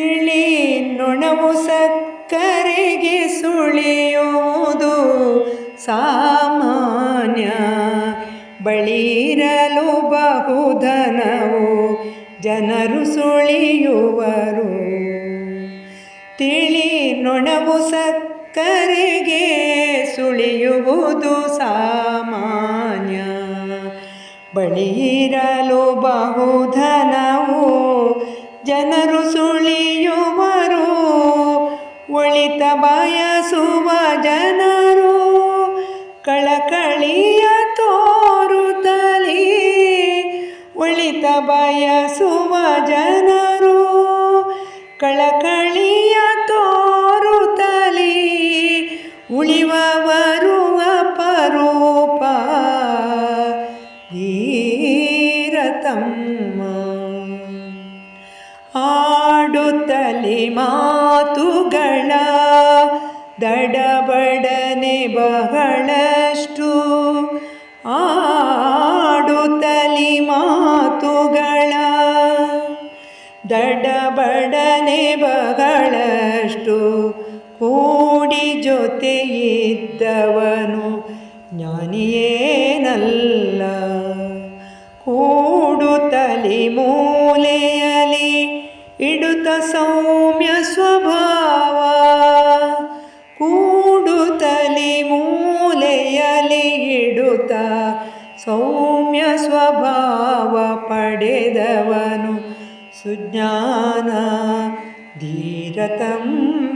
ತಿಳಿ ನೊಣವು ಸಕ್ಕರೆಗೆ ಸುಳಿಯುವುದು ಸಾಮಾನ್ಯ. ಬಳಿರಲು ಬಹುಧನವು ಜನರು ಸುಳಿಯುವರು. ತಿಳಿ ನೊಣವು ಸಕ್ಕರೆಗೆ ಸುಳಿಯುವುದು ಸಾಮಾನ್ಯ. ಬಳಿರಲು ಬಹುಧನವು ಜನರು ಒಳಿತ ಬಯಸುವ ಜನರು ಕಳಕಳಿಯ ತೋರುತ್ತಲೇ ಒಳಿತ ಬಯಸುವ ಜನರು ಕಳಕಳಿಯ ತೋರುತ್ತಲೇ ಉಳಿವವರು ಬರುವ ಧೀರತಮ್ಮ ಆಡುತ್ತಲಿ ಮಾತುಗಳ ದಡಬಡನೆ ಬಹಳಷ್ಟು. ಆಡುತ್ತಲಿ ಮಾತುಗಳ ದಡಬಡನೆ ಬಹಳಷ್ಟು. ಕೂಡಿ ಜೊತೆ ಇದ್ದವನು ಜ್ಞಾನಿಯೇನಲ್ಲ. ಕೂಡುತ್ತಲಿ ಮೂಲೆಯಲಿ ಇಡುತ್ತ ಸೌಮ್ಯ ಸ್ವಭಾವ ಕೂಡುತ್ತಲಿ ಮೂಲೆಯಲಿ ಇಡುತ್ತ ಸೌಮ್ಯ ಸ್ವಭಾವ ಪಡೆದವನು ಸುಜ್ಞಾನ ಧೀರತಮ್ಮ